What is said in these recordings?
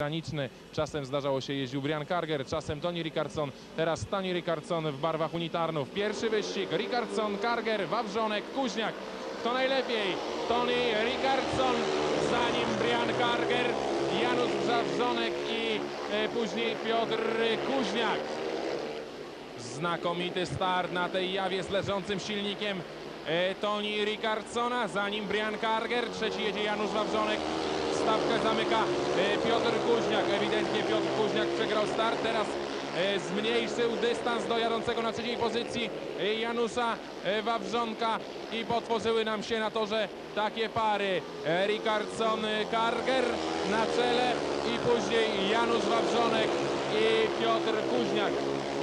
graniczny. Czasem zdarzało się jeździł Brian Karger, czasem Tony Rickardson, teraz Tony Rickardson w barwach unitarnów. Pierwszy wyścig, Rickardson, Karger, Wawrzonek, Kuźniak. Kto najlepiej? Tony Rickardson, za nim Brian Karger, Janusz Wawrzonek i e, później Piotr Kuźniak. Znakomity start na tej jawie z leżącym silnikiem e, Tony Rickardsona, za nim Brian Karger, trzeci jedzie Janusz Wawrzonek, stawkę zamyka e, Piotr Kuźniak, ewidentnie Piotr Kuźniak przegrał start, teraz e, zmniejszył dystans do jadącego na trzeciej pozycji e, Janusza Wawrzonka i potworzyły nam się na torze takie pary, e, Rickardson-Karger na czele i później Janusz Wawrzonek i Piotr Kuźniak.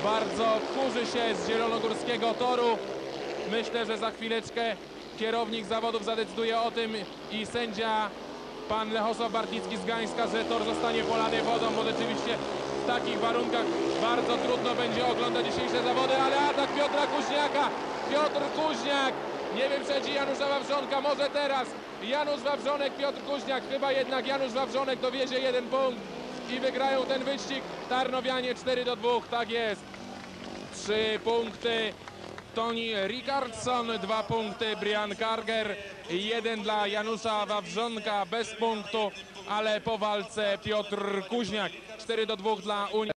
Bardzo kurzy się z zielonogórskiego toru. Myślę, że za chwileczkę kierownik zawodów zadecyduje o tym i sędzia pan Lechosław Bartnicki z Gańska, że tor zostanie polany wodą, bo rzeczywiście w takich warunkach bardzo trudno będzie oglądać dzisiejsze zawody, ale atak Piotra Kuźniaka, Piotr Kuźniak, nie wiem, sędzi Janusza Wawrzonka, może teraz Janusz Wawrzonek, Piotr Kuźniak, chyba jednak Janusz Wawrzonek dowiezie jeden punkt i wygrają ten wyścig. Tarnowianie 4 do 2, tak jest. Trzy punkty Tony Rickardson, dwa punkty Brian Karger, jeden dla Janusza Wawrzonka bez punktu, ale po walce Piotr Kuźniak. 4 do 2 dla Unii.